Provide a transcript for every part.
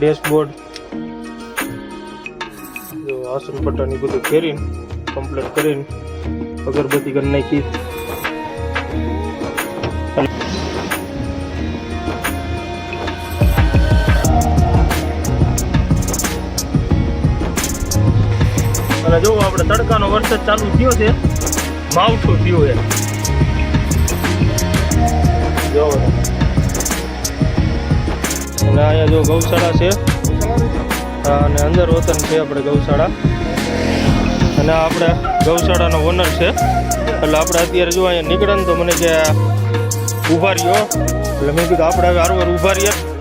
Dashboard. જો આસન પટ્ટાની બધું ફેરીને કમ્પ્લીટ કરીને અગરબત્તી કરી નાખી. અને જો આપણે તડકાનો વરસાદ ચાલુ થયો છે, માવઠું થયું છે. જો અને અહીંયા જો ગૌશાળા છે. અને અંદર વતન છે આપણે ગૌશાળા. અને આપણે ગૌશાળાનો ઓનર છે. એટલે આપણે અત્યારે જો અહીંયા નીકળે ને તો મને કે ઊભા રહ્યો. એટલે મેં કીધું આપણે હવે હારવાર ઊભા રહ્યા.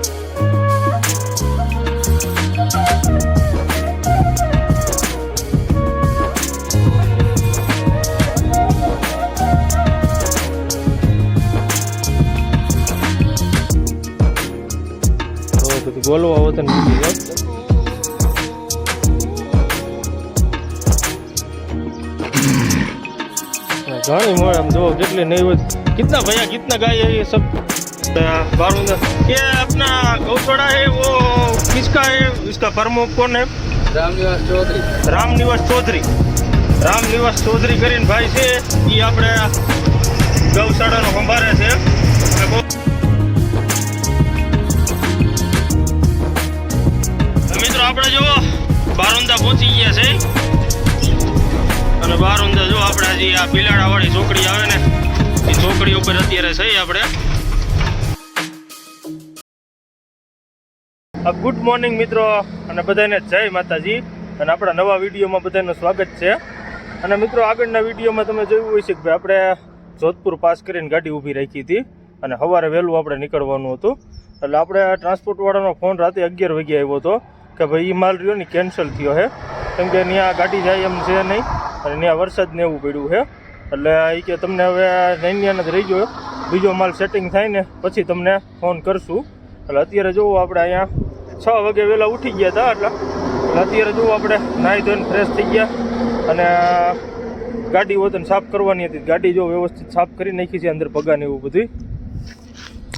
તો બધું બોલવા વતન કીધું घणी मोड़ हम दो कितने नहीं हुए कितना भैया कितना गाय है ये सब बारूद ये अपना गौशाला है वो किसका है इसका प्रमुख कौन है રામનિવાસ ચૌધરી રામ નિવાસ ચૌધરી રામ નિવાસ ચૌધરી કરીને ભાઈ છે એ આપણે ગૌશાળાનો સંભાળે છે મિત્રો, આપણે જો બારોંદા પહોંચી ગયા છે. અને બારોંદા જો આપણે હજી આ બિલાડાવાળી છોકરી આવે ને, એ છોકરી ઉપર અત્યારે છે આપણે. ગુડ મોર્નિંગ મિત્રો, અને બધાને જય માતાજી. અને આપણા નવા વિડીયોમાં બધાનું સ્વાગત છે. અને મિત્રો, આગળના વિડીયોમાં તમે જોયું હોય છે કે ભાઈ, આપણે જોધપુર પાસ કરીને ગાડી ઊભી રાખી હતી. અને સવારે વહેલું આપણે નીકળવાનું હતું. એટલે આપણે ટ્રાન્સપોર્ટવાળાનો ફોન રાતે અગિયાર વાગે આવ્યો હતો. કે ભાઈ એ માલ રહ્યો ને કેન્સલ થયો છે કેમ કે ત્યાં ગાડી જાય એમ છે નહીં. અને ત્યાં વરસાદ ને એવું પડ્યું છે એટલે એ કે તમને હવે નૈન્યાને જ રહી ગયો બીજો માલ સેટિંગ થાય ને પછી તમને ફોન કરશું. એટલે અત્યારે જોવું આપણે અહીંયા છ વાગે વહેલા ઉઠી ગયા હતા એટલે અત્યારે જુઓ આપણે નાહી ધોઈને ફ્રેશ થઈ ગયા. અને ગાડી વતન સાફ કરવાની હતી. ગાડી જો વ્યવસ્થિત સાફ કરી નાખી છે અંદર પગાને એવું બધું.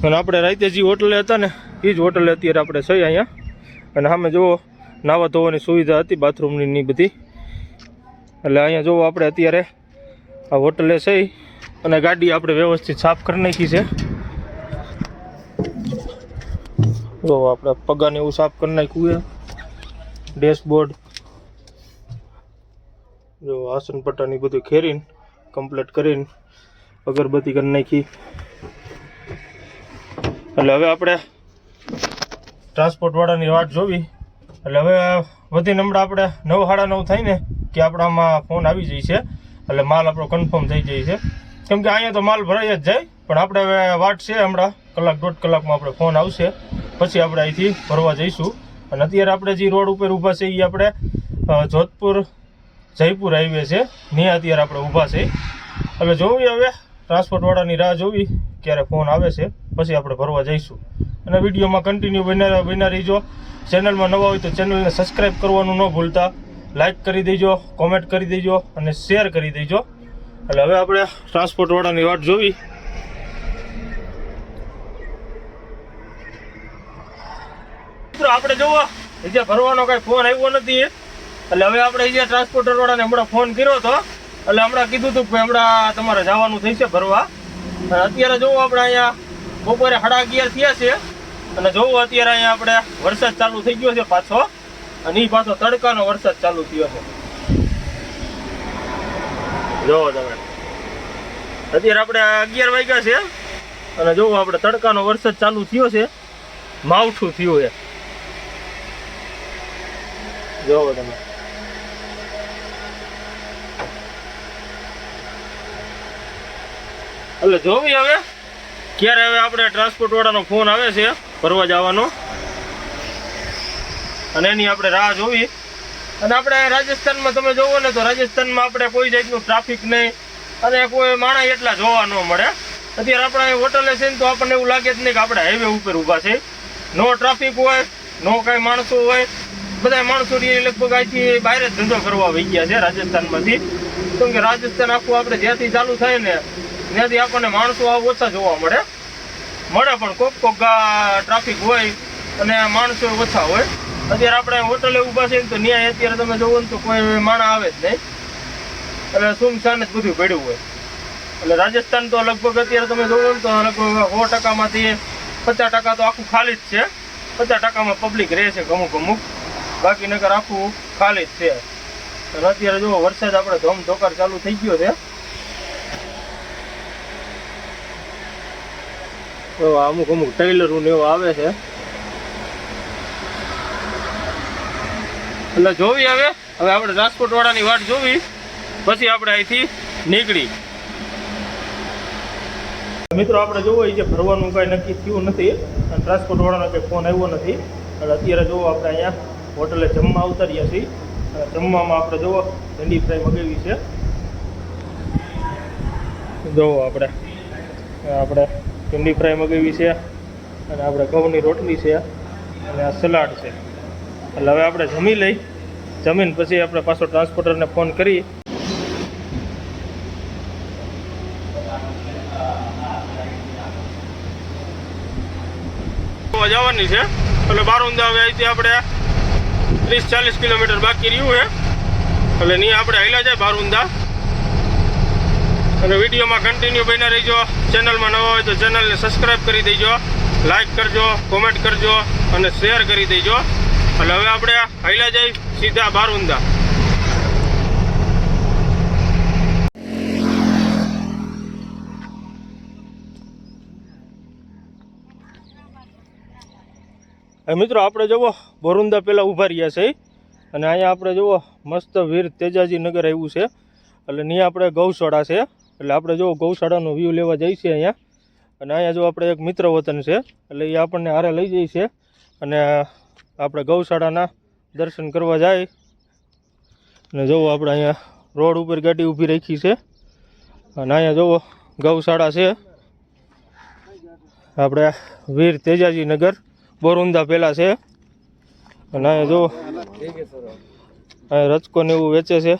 અને આપણે રાતે જે હોટલે હતા ને એ જ હોટલે અત્યારે આપણે છે અહીંયા. અને સામે જુઓ, નાવા ધોવાની સુવિધા હતી, બાથરૂમની ની બધી. એટલે અહીંયા જુઓ આપણે અત્યારે આ હોટલે છે અને ગાડી આપણે વ્યવસ્થિત સાફ કરી નાખી છે. જો આપણે પગાને એવું સાફ કરી નાખ્યું છે. ડેશબોર્ડ. જો આસન પટ્ટાની બધું ખેરીને, કમ્પ્લીટ કરીને અગરબત્તી કરી નાખી. એટલે હવે આપણે ટ્રાન્સપોર્ટવાળાની વાટ જોવી. એટલે હવે વધીને હમણાં આપણે નવ સાડા નવ થાય ને કે આપણામાં ફોન આવી જાય છે. એટલે માલ આપણો કન્ફર્મ થઈ જાય છે. કેમ કે અહીંયા તો માલ ભરાઈ જ જાય, પણ આપણે હવે વાટ છે હમણાં કલાક દોઢ કલાકમાં આપણે ફોન આવશે. પછી આપણે અહીંથી ભરવા જઈશું. અને અત્યારે આપણે જે રોડ ઉપર ઊભા છે એ આપણે જોધપુર, જયપુર હાઈવે છે. ત્યાં અત્યારે આપણે ઊભા છે. એટલે જોવી હવે ટ્રાન્સપોર્ટવાળાની રાહ જોવી, ક્યારે ફોન આવે છે. પછી આપણે ભરવા જઈશું. અને વિડીયોમાં કન્ટિન્યુ બન્યા બન્યા રહીજો. ચેનલમાં નવા હોય તો ચેનલને સબસ્ક્રાઈબ કરવાનું ન ભૂલતા. લાઈક કરી દેજો કોમેન્ટ કરી દેજો અને શેર કરી દેજો. એટલે હવે આપણે ટ્રાન્સપોર્ટવાળાની વાટ જોવી. મિત્રો, આપણે જોવો જે ભરવાનો કઈ ફોન આવ્યો નથી. એટલે હવે આપણે જે ટ્રાન્સપોર્ટર વાળાને હમણાં ફોન કર્યો હતો. એટલે હમણાં કીધું હતું કે હમણાં તમારે જવાનું થશે ભરવા. અને અત્યારે જોવો, આપણે અહીંયા બપોરે સાડા અગિયાર થયા છે. અને જોવું અત્યારે અહીંયા આપણે વરસાદ ચાલુ થઈ ગયો છે પાછો. અને એ પાછો તડકાનો વરસાદ ચાલુ થયો છે. જોવો તમે. અત્યારે આપણે અગિયાર વાગ્યા છે. અને જોવો આપણે તડકાનો વરસાદ ચાલુ થયો છે. માવઠું થયું છે. જોવો તમે. એટલે જોવી હવે. ક્યારે હવે આપણે ટ્રાન્સપોર્ટ વાળાનો ફોન આવે છે. ફરવા જવાનો. અને એની આપણે રાહ જોવી. અને આપણે રાજસ્થાનમાં તમે જોવો ને તો રાજસ્થાનમાં આપણે કોઈ જાતનું ટ્રાફિક નહીં. અને કોઈ માણસ એટલા જોવા ન મળે. અત્યારે આપણે હોટલે છે ને તો આપણને એવું લાગે જ નહીં કે આપણે હાઈવે ઉપર ઊભા છે. નો ટ્રાફિક હોય, નો કાંઈ માણસો હોય. બધા માણસો લગભગ અહીંથી બહાર જ ધંધો કરવા વહી ગયા છે રાજસ્થાનમાંથી. કેમ કે રાજસ્થાન આખું આપણે જ્યાંથી ચાલુ થાય ને, ત્યાંથી આપણને માણસો ઓછા જોવા મળે. મળે પણ કોક કોક ટ્રાફિક હોય અને માણસો ઓછા હોય. અત્યારે આપણે હોટલે ઊભા છે ને તો ન્યાય અત્યારે તમે જોવો ને તો કોઈ માણા આવે જ નહીં. એટલે સુમસાન જ બધું પડ્યું હોય. એટલે રાજસ્થાન તો લગભગ અત્યારે તમે જોવો ને તો લગભગ સો ટકામાંથી પચાસ ટકા તો આખું ખાલી જ છે. પચાસ ટકામાં પબ્લિક રહે છે અમુક અમુક બાકી નગર આખું ખાલી જ છે. અત્યારે જો વરસાદ આપણે ધોમ ધોકાર ચાલુ થઈ ગયો છે. અમુક અમુક ટેલરો ને એવું આવે છે. એટલે જોવી હવે. હવે આપણે રાજકોટ વાળાની વાટ જોવી. પછી આપણે અહીંથી નીકળી. મિત્રો, આપણે જોવો એ જે ભરવાનું કાંઈ નક્કી થયું નથી. અને ટ્રાન્સપોર્ટ વાળાનો કંઈ ફોન આવ્યો નથી. એટલે અત્યારે જોવો, આપણે અહીંયા હોટલે જમવા ઉતારીએ છીએ. જમવામાં આપણે જોવો ભીંડી ફ્રાય મગાવી છે. જોવો આપણે. આપણે ભીંડી ફ્રાય મગાવી છે અને આપણે ઘઉંની રોટલી છે અને આ સલાડ છે. એટલે હવે આપણે જમી લઈ, જમીન પછી આપણે પાછો ટ્રાન્સપોર્ટરને ફોન કરી જવાની છે. એટલે બારુંદા હવે અહીંથી આપણે ત્રીસ ચાલીસ કિલોમીટર બાકી રહ્યું છે. એટલે નહીં આપણે હાલ્યા જાય બારુંદા. અને વિડીયોમાં કન્ટિન્યુ બન્યા રહીજો. ચેનલમાં નવા હોય તો ચેનલને સબસ્ક્રાઈબ કરી દેજો. લાઈક કરજો કોમેન્ટ કરજો અને શેર કરી દેજો. એટલે હવે આપણે હાલ્યા જાય સીધા બારુંદા. હવે મિત્રો, આપણે જુઓ, બોરુંદા પહેલાં ઊભા રહ્યા છે. અને અહીંયા આપણે જુઓ, મસ્ત વીર તેજાજી નગર આવ્યું છે. એટલે ત્યાં આપણે ગૌશાળા છે. એટલે આપણે જો ગૌશાળાનો વ્યૂ લેવા જઈએ છીએ અહીંયા. અને અહીંયા જો આપણે એક મિત્ર વતન છે, એટલે એ આપણને હારે લઈ જઈએ છે. અને આપણે ગૌશાળાના દર્શન કરવા જાય. અને જુઓ આપણે અહીંયા રોડ ઉપર ગાડી ઊભી રાખી છે. અને અહીંયા જુઓ ગૌશાળા છે. આપણે વીર તેજાજી નગર બોરુંદા પહેલાં છે. અને અહીંયા જુઓ અહીંયા રચકોને એવું વેચે છે.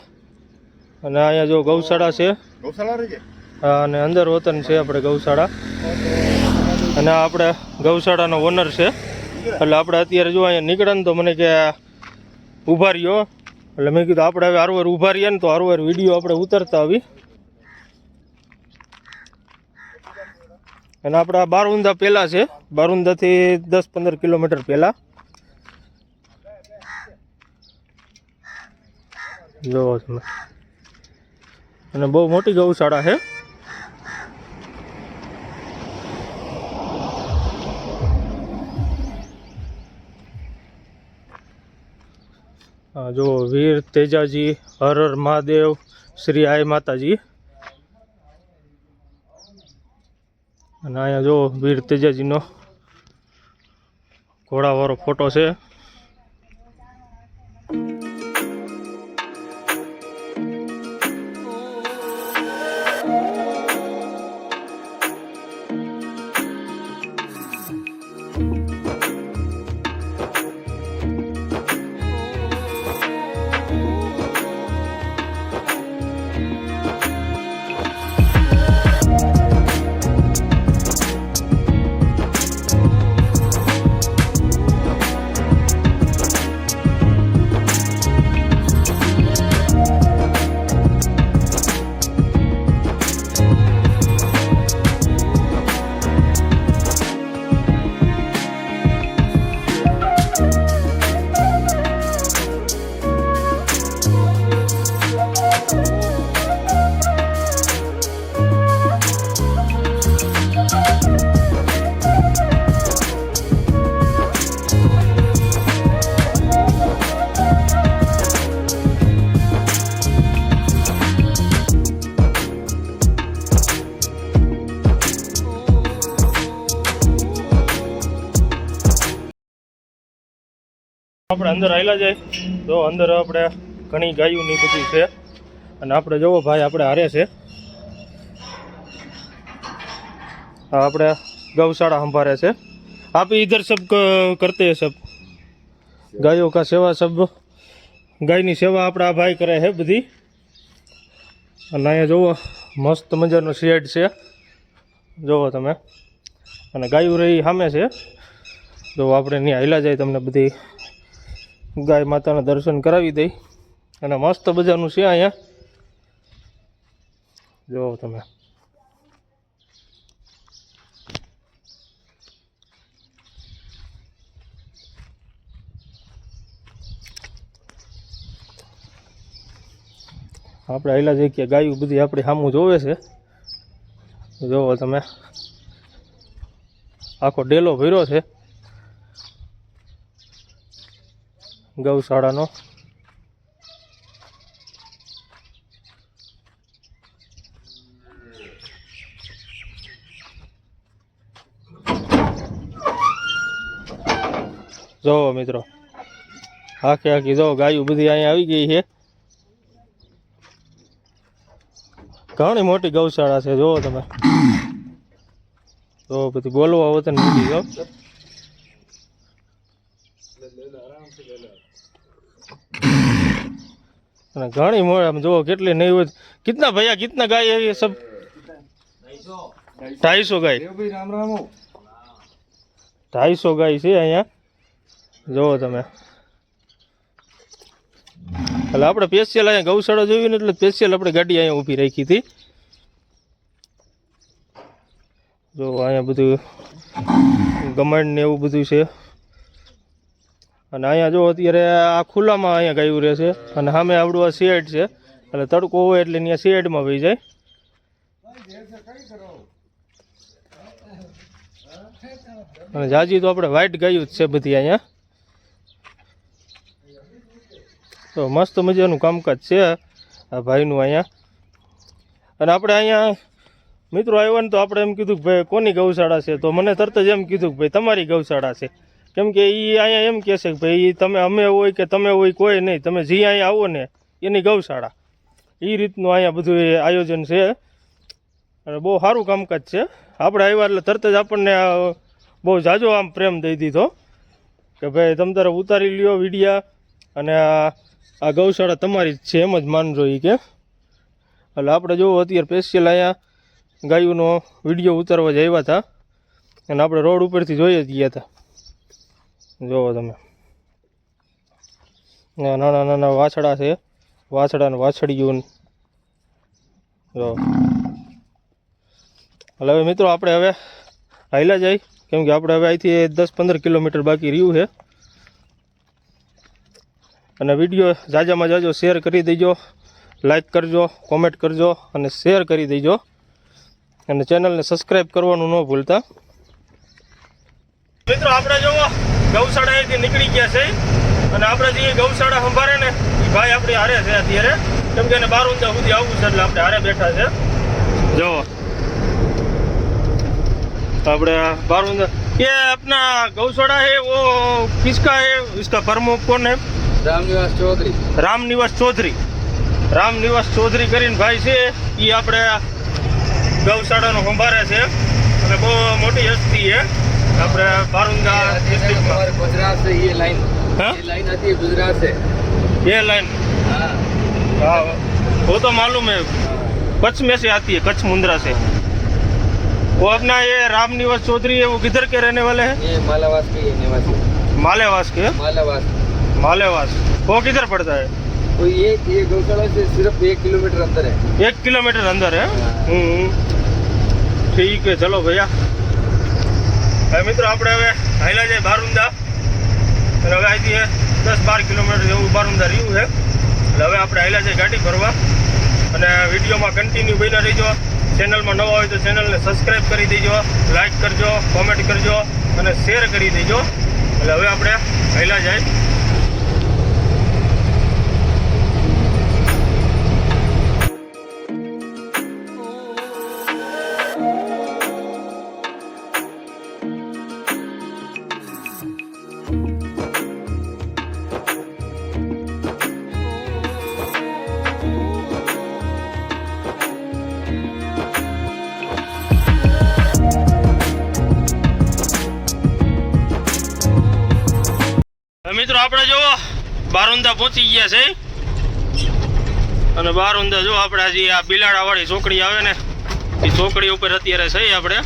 અને અહીંયા જો ગૌશાળા છે. ગૌશાળા અને અંદર વતન છે આપણે ગૌશાળા. અને આપણે ગૌશાળાનો ઓનર છે. એટલે આપણે અત્યારે જો અહીંયા નીકળે ને તો મને કે ઊભા રહ્યો. એટલે મેં કીધું આપણે હવે હારવાર ઊભા રહીએ ને તો હારવાર વીડિયો આપણે ઉતરતા આવી. અને આપણે બારુંદા પહેલાં છે. બારુંદાથી દસ પંદર કિલોમીટર પહેલાં જોવો તમે. અને બહુ મોટી ગૌશાળા છે જો વીર તેજાજી, હર હર મહાદેવ, શ્રી આય માતાજી. અને અહીંયા જો વીર તેજાજીનો ઘોડાવાળો ફોટો છે. આપણે અંદર આવેલા જાય, તો અંદર આપણે ઘણી ગાયોની બધી છે. અને આપણે જોવો ભાઈ, આપણે હારે છે. આપણે ગૌશાળા સંભાળે છે. આપ ઇધર સબ કરતે સબ. ગાયો કા સેવા સબ, ગાયની સેવા આપણે આ ભાઈ કરે છે બધી. અને અહીંયા જુઓ મસ્ત મજાનો શેડ છે. જુઓ તમે. અને ગાયું રહી સામે છે. જો આપણે ત્યાં હિલા જાય તમને બધી ગાય માતાના દર્શન કરાવી દઈ. અને મસ્ત બજારનું છે અહીંયા. જો તમે. આપણે આયલા જઈએ કે ગાયું બધી આપણી સામું જોવે છે. જોવો તમે. આખો ડેલો ભર્યો છે. ગૌશાળાનો. જોવો મિત્રો, આખી આખી જો ગાયું બધી અહીંયા આવી ગઈ છે. ઘણી મોટી ગૌશાળા છે, જુઓ તમે. તો પછી બોલવા વતન મૂકી જો અને ઘણી મોડે આમ જુઓ કેટલી નહીં હોય. કેટલા ભૈયા કેટલા ગાય આવી સબ? ઢાઈસો ગાય. ઢાઈસો ગાય છે અહીંયા. જુઓ તમે. એટલે આપણે સ્પેશિયલ અહીંયા ગૌશાળા જોયું ને એટલે સ્પેશિયલ આપણે ગાડી અહીંયા ઊભી રાખી હતી. જો અહીંયા બધું ગમણ ને એવું બધું છે. અને અહીંયા જો અત્યારે આ ખુલ્લામાં અહીંયા ગાયું રહે છે અને સામે આવડું આ શેડ છે. એટલે તડકો હોય એટલે અહીંયા શેડમાં વહી જાય. અને જાજી તો આપણે વ્હાઈટ ગાયું જ છે બધી અહીંયા. તો મસ્ત મજાનું કામકાજ છે આ ભાઈનું અહીંયા. અને આપણે અહીંયા મિત્રો આવ્યો ને તો આપણે એમ કીધું કે ભાઈ, કોની ગૌશાળા છે? તો મને તરત જ એમ કીધું કે ભાઈ, તમારી ગૌશાળા છે. કેમ કે એ અહીંયા એમ કહે છે કે ભાઈ તમે અમે હોય કે તમે હોય કોઈ નહીં. તમે જે અહીંયા આવો ને એની ગૌશાળા. એ રીતનું અહીંયા બધું આયોજન છે. અને બહુ સારું કામકાજ છે. આપણે આવ્યા એટલે તરત જ આપણને બહુ જાજો આમ પ્રેમ દઈ દીધો. કે ભાઈ તમ તારે ઉતારી લ્યો વિડીયા અને આ આ ગૌશાળા તમારી જ છે એમ જ માનજો એ કે. એટલે આપણે જોવો અત્યારે સ્પેશિયલ અહીંયા ગાયોનો વીડિયો ઉતારવા જ આવ્યા હતા. અને આપણે રોડ ઉપરથી જોઈએ જ ગયા હતા. જોવો તમે. નાના નાના વાછડા છે. વાછડા ને વાછડીયું જો. એટલે હવે મિત્રો આપણે હવે હાઈલા જાય. કેમ કે આપણે હવે અહીંથી દસ પંદર કિલોમીટર બાકી રહ્યું છે. અને વીડિયો જાજામાં જાજો શેર કરી દેજો, લાઈક કરજો, કોમેન્ટ કરજો અને શેર કરી દેજો. અને ચેનલને સબસ્ક્રાઈબ કરવાનું ન ભૂલતા. મિત્રો, આપણે જોવો ગૌશાળાએથી નીકળી ગયા છે અને આપણે જે ગૌશાળા સંભાળે ને એ ભાઈ આપણી હારે છે અત્યારે કેમ કે એને બાર ઊંચા સુધી આવવું છે એટલે આપણે હારે બેઠા છે જો આપણે बार ये अपना गौशाला है वो किसका है इसका प्रमुख कौन है રામનિવાસ ચૌધરી રામ નિવાસ ચૌધરી રામ નિવાસ ચૌધરી કરીને ભાઈ છે એ આપણે ગૌશાળાનો સંભાળે છે અને બહુ મોટી હસ્તી છે આપણે બારુંગા ડિસ્ટ્રિક્ટમાં हमारे गुजरात से ये लाइन हाँ? ये लाइन आती है गुजरात से ये लाइन हाँ हाँ वो तो मालूम है कच्छ में से आती है कच्छ मुंद्रा से वो अपना ये राम निवास चौधरी है वो किधर के रहने वाले हैं ये मालावास के ये निवासी मालेवास के मालावास मालेवास वो किधर पड़ता है तो ये ये गौशाला से सिर्फ एक किलोमीटर अंदर है एक किलोमीटर अंदर है हाँ। हम्म ठीक है चलो भैया હવે મિત્રો આપણે હવે હાઈલા જાય બારુંદા. અને હવે અહીંથી દસ બાર કિલોમીટર જેવું બારુંદા રહ્યું છે. એટલે હવે આપણે હાઈલા જાય ગાડી ભરવા. અને વિડીયોમાં કન્ટિન્યુ બન્યા રહીજો. ચેનલમાં નવા હોય તો ચેનલને સબસ્ક્રાઈબ કરી દેજો. લાઇક કરજો કોમેન્ટ કરજો, અને શેર કરી દેજો. એટલે હવે આપણે હાઈલા જાય. બારુંદા પહોંચી ગયા છે. અને બારુંદા જો આપણે હજી આ બિલાડા વાળી ચોકડી આવે ને, એ ચોકડી ઉપર અત્યારે છે આપણે.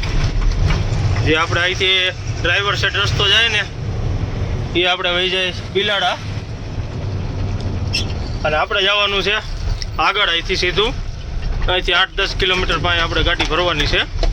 જે આપણે અહીંથી ડ્રાઈવર સેટ રસ્તો જાય ને, એ આપણે વહી જાય બિલાડા. અને આપણે જવાનું છે આગળ અહીંથી સીધું. અહીંથી આઠ દસ કિલોમીટર પાસે આપણે ગાડી ભરવાની છે.